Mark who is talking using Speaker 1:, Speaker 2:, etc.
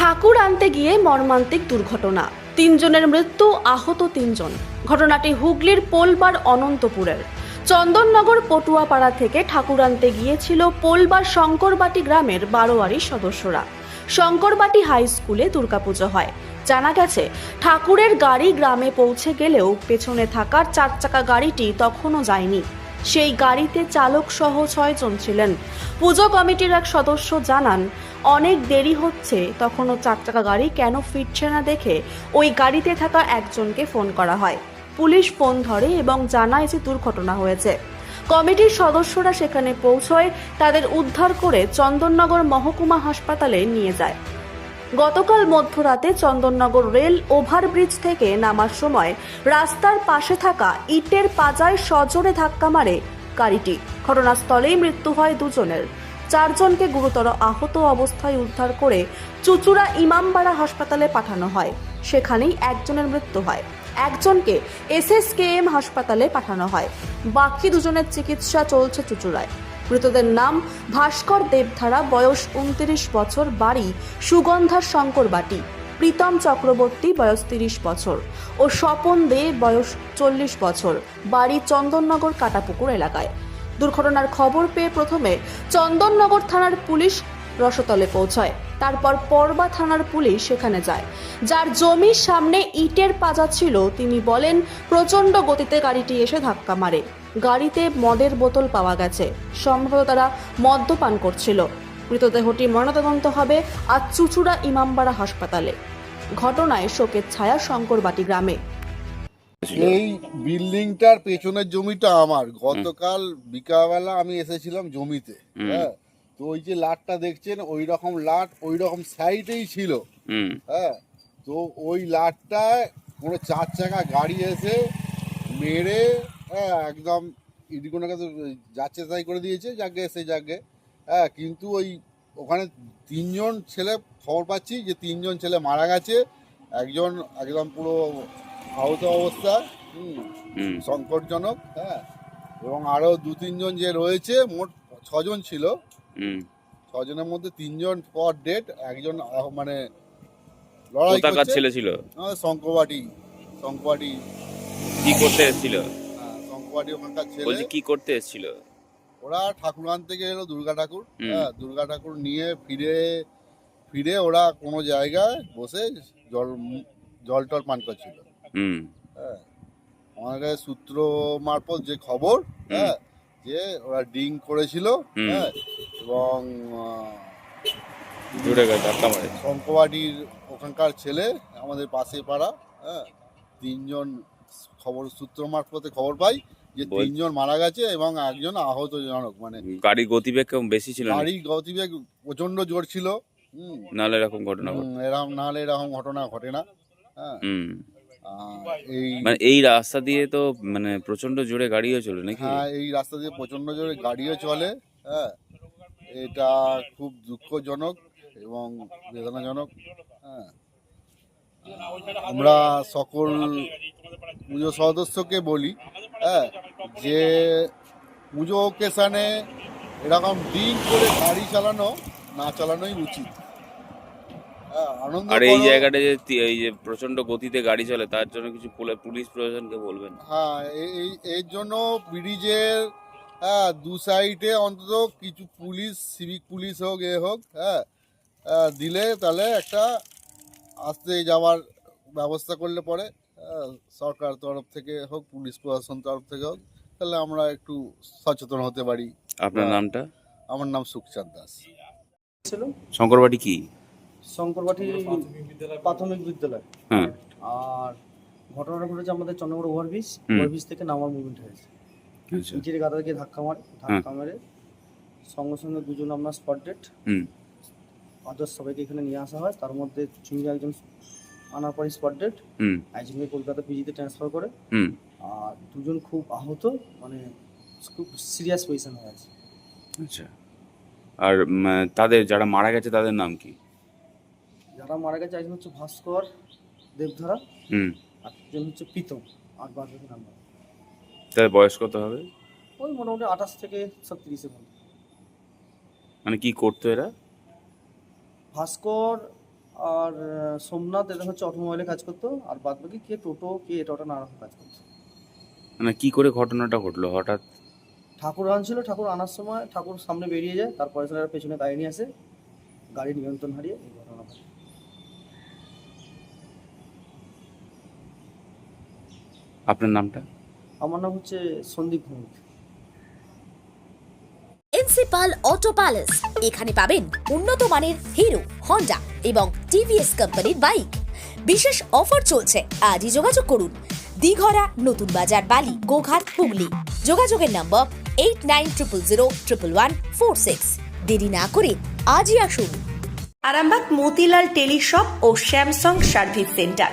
Speaker 1: ঠাকুর আনতে গিয়ে মর্মান্তিক দুর্ঘটনা। তিনজনের মৃত্যু আহত তিনজন। ঘটনাটি হুগলির পোলবার অনন্তপুরের। চন্দননগর পটুয়াপাড়া থেকে ঠাকুর আনতে গিয়েছিল পোলবার শঙ্করবাটি গ্রামের বারোয়ারি সদস্যরা। শঙ্করবাটি হাই স্কুলে দুর্গাপুজো হয়। জানা গেছে, ঠাকুরের গাড়ি গ্রামে পৌঁছে গেলেও পেছনে থাকার চার চাকা গাড়িটি তখনও যায়নি। সেই গাড়িতে চালক সহ ছয়জন ছিলেন। পুজো কমিটির এক সদস্য জানান, অনেক দেরি হচ্ছে, তখনও চার চাকা গাড়ি কেন ফিরছে না দেখে ওই গাড়িতে থাকা একজনকে ফোন করা হয়। পুলিশ ফোন ধরে এবং জানায় যে দুর্ঘটনা হয়েছে। কমিটির সদস্যরা সেখানে পৌঁছয়, তাদের উদ্ধার করে চন্দননগর মহকুমা হাসপাতালে নিয়ে যায়। গতকাল মধ্যরাতে চন্দননগর রেল ওভারব্রিজ থেকে নামার সময় রাস্তার পাশে থাকা ইটের পাজায় সজোরে ধাক্কা মারে গাড়িটি। ঘটনাস্থলেই মৃত্যু হয় দুজনের। চারজনকে গুরুতর আহত অবস্থায় উদ্ধার করে চুচুড়া ইমামবাড়া হাসপাতালে পাঠানো হয়। সেখানেই একজনের মৃত্যু হয়। একজনকে এসএসকেএম হাসপাতালে পাঠানো হয়। বাকি দুজনের চিকিৎসা চলছে চুচুড়ায়। মৃতদের নাম ভাস্কর দেবধারা, বয়স উনত্রিশ বছর, বাড়ি সুগন্ধার শঙ্করবাটি, প্রীতম চক্রবর্তী, বয়স তিরিশ বছর, ও স্বপন দে, বয়স চল্লিশ বছর, বাড়ি চন্দননগর কাটাপুকুর এলাকায়। দুর্ঘটনার খবর পেয়ে প্রথমে চন্দননগর থানার পুলিশ রসতলে পৌঁছায়। তারপর পরবা থানার পুলিশ সেখানে যায়। যার জমির সামনে ইটের পাজা ছিল তিনি বলেন প্রচণ্ড গতিতে গাড়িটি এসে ধাক্কা মারে। গাড়িতে মদের বোতল পাওয়া গেছে। সম্ভবত তারা মদ্যপান করছিল। মৃতদেহটি ময়নাতদন্ত হবে আজ চুচুড়া ইমামবাড়া হাসপাতালে। ঘটনায় শোকের ছায়া শঙ্করবাটি গ্রামে।
Speaker 2: এই বিল্ডিংটার পেছনের জমিটা আমার। গতকাল বিকালবেলা আমি এসেছিলাম জমিতে। হ্যাঁ। তো ওই যে লাটটা দেখছেন ওই রকম লাট ওই রকম সাইডেই ছিল। হ্যাঁ তো ওই লাটটায় কোনো চার চাকা গাড়ি এসে মেরে হ্যাঁ একদম ইডিকোনাকে তো যাচ্ছে তাই করে দিয়েছে যাকে সে যাকে। হ্যাঁ কিন্তু ওই ওখানে তিনজন ছেলে খবর পাচ্ছি যে তিনজন ছেলে মারা গেছে একজন একদম পুরো আহত অবস্থা হুম সংকটজনক হ্যাঁ এবং আরও দু তিনজন যে রয়েছে মোট ছজন ছিল। ছজনের মধ্যে তিনজন পর ডেট একজন মানে লড়াই
Speaker 3: কোথাকার ছেলে ছিল?
Speaker 2: আমাদের শঙ্করবাটি। শঙ্করবাটি।
Speaker 3: কি করতে এসেছিল?
Speaker 2: হ্যাঁ, শঙ্করবাটি ওখানকার ছেলে।
Speaker 3: বলছি কি করতে এসেছিল?
Speaker 2: ওরা ঠাকুর আনতে এলো দুর্গা ঠাকুর। হ্যাঁ দুর্গা ঠাকুর নিয়ে ফিরে ফিরে ওরা কোনো জায়গায় বসে জল জল টল পান করছিল।
Speaker 3: হুম।
Speaker 2: হ্যাঁ আমাদের সূত্র মারফত যে খবর হ্যাঁ যে ওরা ডিং করেছিল হ্যাঁ এবং
Speaker 3: জুড়ে গেছে ধাক্কা মারে।
Speaker 2: শঙ্করবাড়ির ওখানকার ছেলে আমাদের পাশে পাড়া হ্যাঁ তিনজন খবর সূত্র মারফতে খবর পাই যে তিনজন মারা গেছে এবং একজন আহতজনক মানে
Speaker 3: গাড়ি গতিবেগ বেশি ছিল
Speaker 2: গাড়ি গতিবেগ প্রচণ্ড জোর ছিল
Speaker 3: নাহলে এরকম ঘটনা ঘটে।
Speaker 2: এরকম নাহলে এরকম ঘটনা ঘটে না হ্যাঁ।
Speaker 3: মানে এই রাস্তা দিয়ে তো মানে প্রচণ্ড জোরে গাড়িও চলে নাকি?
Speaker 2: হ্যাঁ এই রাস্তা দিয়ে প্রচণ্ড জোরে গাড়িও চলে হ্যাঁ। এটা খুব দুঃখজনক এবং বেদনাজনক হ্যাঁ। আমরা সকল পুজো সদস্যকে বলি হ্যাঁ যে পুজো ওকেশানে এরকম দিন করে গাড়ি চালানো না চালানোই উচিত।
Speaker 3: আর এই। জায়গাটা যে এই যে প্রচণ্ড গতিতে গাড়ি চলে তার জন্য কিছু পুলিশ প্রশাসনকে বলবেন।
Speaker 2: হ্যাঁ এই এই- এর জন্য ব্রিজের হ্যাঁ দু সাইডে অন্তত কিছু পুলিশ সিভিক পুলিশ হোক এ হোক হ্যাঁ দিলে তাহলে একটা আসতে যাওয়ার ব্যবস্থা করলে পরে আহ, সরকার তরফ থেকে হোক পুলিশ প্রশাসন তরফ থেকে হোক তাহলে আমরা একটু সচেতন হতে পারি।
Speaker 3: আপনার
Speaker 2: হ্যাঁ।
Speaker 3: নামটা?
Speaker 2: আমার নাম সুখচাঁদ দাস।
Speaker 3: শঙ্করবাটি কি?
Speaker 4: শঙ্করবাটি প্রাথমিক বিদ্যালয়।
Speaker 3: হ্যাঁ।
Speaker 4: আর ঘটনাটা ঘটেছে আমাদের চন্দ্রগড় ওভারব্রিজ। ওভারব্রিজ থেকে নামার মুভমেন্ট হয়েছে।
Speaker 3: আচ্ছা।
Speaker 4: ইটের গাদা গিয়ে ধাক্কা মারে ধাক্কা মেরে সঙ্গে সঙ্গে দুজন আমরা স্পট ডেট
Speaker 3: হুম।
Speaker 4: আদার্স সবাইকে এখানে নিয়ে আসা হয়। তার মধ্যে চুঙ্গি একজন আনার পরে স্পট ডেট
Speaker 3: হুম।
Speaker 4: একজনকে কলকাতা পিজিতে ট্রান্সফার করে।
Speaker 3: হুম।
Speaker 4: আর দুজন খুব আহত মানে খুব সিরিয়াস পজিশন হয়ে আছে।
Speaker 3: আচ্ছা। আর তাদের যারা মারা গেছে তাদের নাম কি?
Speaker 4: যারা মারা গেছে একজন হচ্ছে ভাস্কর দেবধারা আর একজন হচ্ছে প্রীতম আর বাদ বাকি নাম্বার।
Speaker 3: তাদের বয়স কত হবে?
Speaker 4: ওই মোটামুটি আঠাশ থেকে সব তিরিশের মধ্যে।
Speaker 3: মানে কি করতো এরা?
Speaker 4: ভাস্কর আর সোমনাথ এটা হচ্ছে অটোমোবাইলে কাজ করতো আর বাদ বাকি কে টোটো কে এটা ওটা নানা কাজ করতো।
Speaker 3: মানে কি করে ঘটনাটা ঘটলো? হঠাৎ?
Speaker 4: ঠাকুর আনছিল ঠাকুর আনার সময় ঠাকুর সামনে বেরিয়ে যায় তারপরে পেছনে গাড়ি নিয়ে আসে গাড়ি নিয়ন্ত্রণ হারিয়ে এই ঘটনা ঘটে।
Speaker 3: আপনার নামটা?
Speaker 4: আমার নাম হচ্ছে Sandeep Bhowmik.
Speaker 5: Principal Auto Palace. এখানে পাবেন উন্নত মানের হিরো হন্ডা এবং টিভিএস কোম্পানির বাইক। বিশেষ অফার চলছে আজই যোগাযোগ করুন। দিঘরা নতুন বাজার বালি গোঘাট হুগলি। যোগাযোগের নম্বর eight nine triple zero triple one four six. দেরি না করে আজই আসুন।
Speaker 6: আরামবাগ মতিলাল টেলিশপ ও স্যামসাং সার্ভিস সেন্টার।